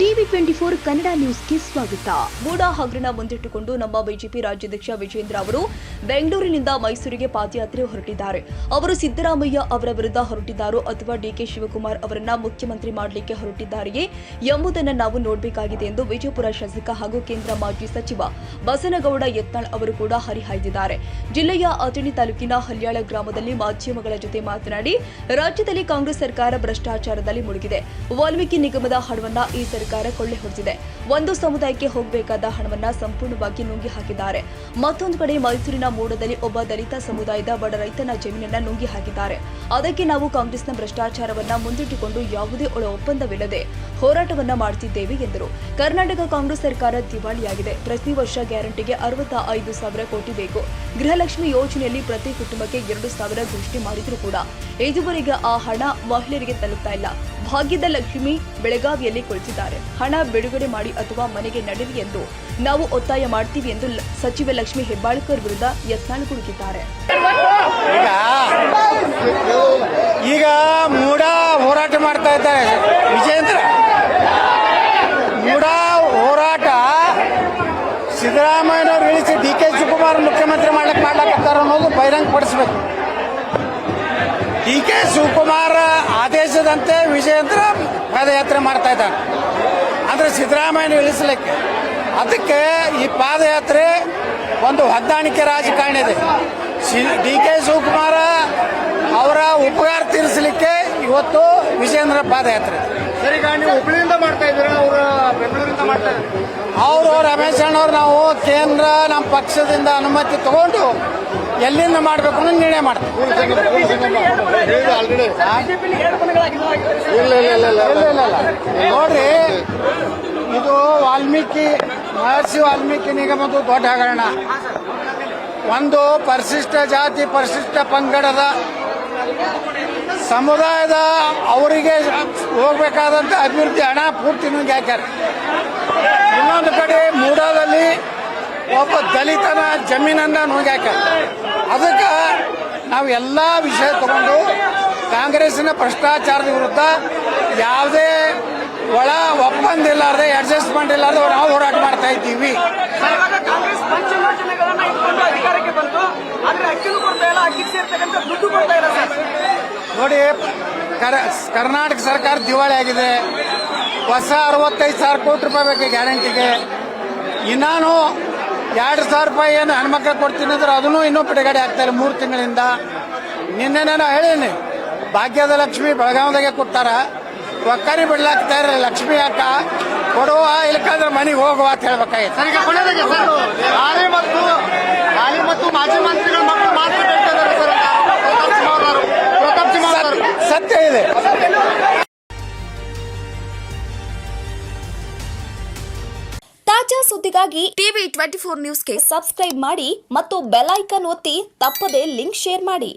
Twenty four Kannada ನ್ಯೂಸ್ಗೆ ಸ್ವಾಗತ. ಮೂಡ ಹಗರಣ ಮುಂದಿಟ್ಟುಕೊಂಡು ನಮ್ಮ ಬಿಜೆಪಿ ರಾಜ್ಯಾಧ್ಯಕ್ಷ ವಿಜೇಂದ್ರ ಅವರು ಬೆಂಗಳೂರಿನಿಂದ ಮೈಸೂರಿಗೆ ಪಾದಯಾತ್ರೆ ಹೊರಟಿದ್ದಾರೆ. ಅವರು ಸಿದ್ದರಾಮಯ್ಯ ಅವರ ವಿರುದ್ಧ ಹೊರಟಿದ್ದಾರೋ ಅಥವಾ ಡಿಕೆ ಶಿವಕುಮಾರ್ ಅವರನ್ನ ಮುಖ್ಯಮಂತ್ರಿ ಮಾಡಲಿಕ್ಕೆ ಹೊರಟಿದ್ದಾರೆಯೇ ಎಂಬುದನ್ನು ನಾವು ನೋಡಬೇಕಾಗಿದೆ ಎಂದು ವಿಜಯಪುರ ಶಾಸಕ ಹಾಗೂ ಕೇಂದ್ರ ಮಾಜಿ ಸಚಿವ ಬಸನಗೌಡ ಯತ್ನಾಳ್ ಅವರು ಕೂಡ ಹರಿಹಾಯ್ದಿದ್ದಾರೆ. ಜಿಲ್ಲೆಯ ಅಥಣಿ ತಾಲೂಕಿನ ಹಲ್ಯಾಳ ಗ್ರಾಮದಲ್ಲಿ ಮಾಧ್ಯಮಗಳ ಜೊತೆ ಮಾತನಾಡಿ, ರಾಜ್ಯದಲ್ಲಿ ಕಾಂಗ್ರೆಸ್ ಸರ್ಕಾರ ಭ್ರಷ್ಟಾಚಾರದಲ್ಲಿ ಮುಳುಗಿದೆ. ವಾಲ್ಮೀಕಿ ನಿಗಮದ ಹಣವನ್ನ ಈ ಸರ್ಕಾರ ಕೊಳ್ಳೆ ಹೊಡೆದಿದೆ. ಒಂದು ಸಮುದಾಯಕ್ಕೆ ಹೋಗಬೇಕಾದ ಹಣವನ್ನ ಸಂಪೂರ್ಣವಾಗಿ ನುಂಗಿ ಹಾಕಿದ್ದಾರೆ. ಮತ್ತೊಂದು ಕಡೆ ಮೈಸೂರಿನ ಮೂಡದಲ್ಲಿ ಒಬ್ಬ ದಲಿತ ಸಮುದಾಯದ ಬಡ ರೈತನ ಜಮೀನನ್ನ ನುಂಗಿ ಹಾಕಿದ್ದಾರೆ. ಅದಕ್ಕೆ ನಾವು ಕಾಂಗ್ರೆಸ್ನ ಭ್ರಷ್ಟಾಚಾರವನ್ನ ಮುಂದಿಟ್ಟುಕೊಂಡು ಯಾವುದೇ ಒಳ ಒಪ್ಪಂದವಿಲ್ಲದೆ ಹೋರಾಟವನ್ನ ಮಾಡುತ್ತಿದ್ದೇವೆ ಎಂದರು. ಕರ್ನಾಟಕ ಕಾಂಗ್ರೆಸ್ ಸರ್ಕಾರ ದಿವಾಳಿಯಾಗಿದೆ. ಪ್ರತಿ ವರ್ಷ ಗ್ಯಾರಂಟಿಗೆ ಅರವತ್ತ ಐದು ಸಾವಿರ ಕೋಟಿ ಬೇಕು. ಗೃಹಲಕ್ಷ್ಮಿ ಯೋಜನೆಯಲ್ಲಿ ಪ್ರತಿ ಕುಟುಂಬಕ್ಕೆ ಎರಡು ಸಾವಿರ ಘೋಷಣೆ ಮಾಡಿದ್ರು ಕೂಡ ಇದುವರೆಗೆ ಆ ಹಣ ಮಹಿಳೆಯರಿಗೆ ತಲುಪ್ತಾ ಇಲ್ಲ. ಭಾಗ್ಯದ ಲಕ್ಷ್ಮಿ ಬೆಳಗಾವಿಯಲ್ಲಿ ಕುಳಿತಿದ್ದಾರೆ. ಹಣ ಬಿಡುಗಡೆ ಮಾಡಿ ಅಥವಾ ಮನೆಗೆ ನಡೆಯಲಿ ಎಂದು ನಾವು ಒತ್ತಾಯ ಮಾಡ್ತೀವಿ ಎಂದು ಸಚಿವ ಲಕ್ಷ್ಮಿ ಹೆಬ್ಬಾಳ್ಕರ್ ವಿರುದ್ಧ ಯತ್ನಾಳ್ ಕುಡುಕಿದ್ದಾರೆ ಈಗ ಮೂಡ ಹೋರಾಟ ಮಾಡ್ತಾ ಇದ್ದಾರೆ. ವಿಜೇಂದ್ರ ಮೂಡ ಹೋರಾಟ ಸಿದ್ದರಾಮಯ್ಯನವ್ರು ಇಳಿಸಿ ಡಿ ಕೆ ಶಿವಕುಮಾರ್ ಮುಖ್ಯಮಂತ್ರಿ ಮಾಡ್ಲಿಕ್ಕೆ ಮಾಡ್ಲಾಕತ್ತಾರ ಅನ್ನೋದು ಬಹಿರಂಗ ಪಡಿಸ್ಬೇಕು ಡಿ ಕೆ ಶಿವಕುಮಾರ್ ಆದೇಶದಂತೆ ವಿಜಯೇಂದ್ರ ಪಾದಯಾತ್ರೆ ಮಾಡ್ತಾ ಇದ್ದಾರೆ ಅಂದ್ರೆ ಸಿದ್ದರಾಮಯ್ಯನ ಇಳಿಸಲಿಕ್ಕೆ ಅದಕ್ಕೆ ಈ ಪಾದಯಾತ್ರೆ ಒಂದು ಹೊಂದಾಣಿಕೆ ರಾಜಕಾರಣ ಇದೆ. ಡಿ ಕೆ ಶಿವಕುಮಾರ ಅವರ ಉಪಕಾರ ತೀರಿಸಲಿಕ್ಕೆ ಇವತ್ತು ವಿಜೇಂದ್ರ ಪಾದಯಾತ್ರೆ ಸರ್ ಈಗ ನೀವು ಹುಬ್ಳಿಯಿಂದ ಮಾಡ್ತಾ ಇದ್ದೀರಾ? ಅವರು ಬೆಂಗಳೂರಿಂದ ಮಾಡ್ತಾ ಇದ್ದಾರೆ? ಅವರು ರಮೇಶ್ ಅಣ್ಣವ್ರು ನಾವು ಕೇಂದ್ರ ನಮ್ಮ ಪಕ್ಷದಿಂದ ಅನುಮತಿ ತಗೊಂಡು ಎಲ್ಲಿಂದ ಮಾಡಬೇಕು ಅನ್ನೋ ನಿರ್ಣಯ ಮಾಡ್ತೀವಿ. ಇಲ್ಲ ಇಲ್ಲ ಇಲ್ಲ ಇಲ್ಲ ಇಲ್ಲ, ಇಲ್ಲ, ಇಲ್ಲ. ನೋಡ್ರಿ ಇದು ವಾಲ್ಮೀಕಿ ಮಹರ್ಷಿ ವಾಲ್ಮೀಕಿ ನಿಗಮದ ದೊಡ್ಡ ಹಗರಣ. ಒಂದು ಪರಿಶಿಷ್ಟ ಜಾತಿ ಪರಿಶಿಷ್ಟ ಪಂಗಡದ ಸಮುದಾಯದ ಅವರಿಗೆ ಹೋಗ್ಬೇಕಾದಂತ ಅಭಿವೃದ್ಧಿ ಹಣ ಪೂರ್ತಿ ನಂಗೆ ಹಾಕ್ಯಾರ ಇನ್ನೊಂದು ಕಡೆ ಮೂಡಾದಲ್ಲಿ ಒಬ್ಬ ದಲಿತನ ಜಮೀನನ್ನ ನುಂಗಿ ಹಾಕ್ಯಾರ ಅದಕ್ಕೆ ನಾವು ಎಲ್ಲ ವಿಷಯ ತಗೊಂಡು ಕಾಂಗ್ರೆಸ್ನ ಭ್ರಷ್ಟಾಚಾರದ ವಿರುದ್ಧ ಯಾವುದೇ ಒಳ ಒಪ್ಪಂದ ಇಲ್ಲಾರ್ದೆ ಅಡ್ಜಸ್ಟ್ಮೆಂಟ್ ಇಲ್ಲಾರ್ದೆ ನಾವು ಹೋರಾಟ ಮಾಡ್ತಾ ಇದ್ದೀವಿ. ನೋಡಿ, ಕರ- ಕರ್ನಾಟಕ ಸರ್ಕಾರ ದಿವಾಳಿ ಆಗಿದೆ. ಹೊಸ ಅರವತ್ತೈದು ಸಾವಿರ ಕೋಟಿ ರೂಪಾಯಿ ಬೇಕು ಗ್ಯಾರಂಟಿಗೆ. ಇನ್ನೂ ಎರಡು ಸಾವಿರ ರೂಪಾಯಿ ಏನು ಹೆಣ್ಮಕ್ಳು ಕೊಡ್ತೀನಿ ಅಂದ್ರೆ ಅದನ್ನು ಇನ್ನೂ ಬಿಡುಗಡೆ ಆಗ್ತಾ ಇಲ್ಲ ಮೂರು ತಿಂಗಳಿಂದ. ನಿನ್ನೆ ನಾನು ಹೇಳೀನಿ ಭಾಗ್ಯದ ಲಕ್ಷ್ಮಿ ಬೆಳಗಾವಿದಾಗೆ ಕೊಟ್ಟಾರ ಒಕ್ಕರಿ ಬಿಡ್ಲಾಕ್ತಾ ಇರ ಲಕ್ಷ್ಮಿ ಅಕ್ಕ ಕೊಡುವ ಇಲ್ಕಂದ್ರೆ ಮನೆಗೆ ಹೋಗುವ ಅಂತ ಹೇಳ್ಬೇಕಾಗಿತ್ತು. ಸರ್ ಈಗ ಕೊನೆಯದಾಗಿ ಸರ್. ಹಾಲಿ ಮತ್ತು ಹಾಲಿ ಮತ್ತು ಮಾಜಿ ಮಂತ್ರಿಗಳ ಮಕ್ಕಳು ಮಾತ್ರ ಹೇಳ್ತಾ ಇದ್ದಾರೆ ಸರ್. ಪ್ರತಾಪ್ ಸಿಂಹ ಅವರು ಪ್ರತಾಪ್ ಸಿಂಹ ಸತ್ಯ ಇದೆ. ತಾಜಾ ಸುದ್ದಿಗಾಗಿ ಟಿವಿ ಟ್ವೆಂಟಿ ಫೋರ್ ನ್ಯೂಸ್ಗೆ ಸಬ್ಸ್ಕ್ರೈಬ್ ಮಾಡಿ ಮತ್ತು ಬೆಲ್ ಐಕನ್ ಒತ್ತಿ ತಪ್ಪದೇ ಲಿಂಕ್ ಶೇರ್ ಮಾಡಿ.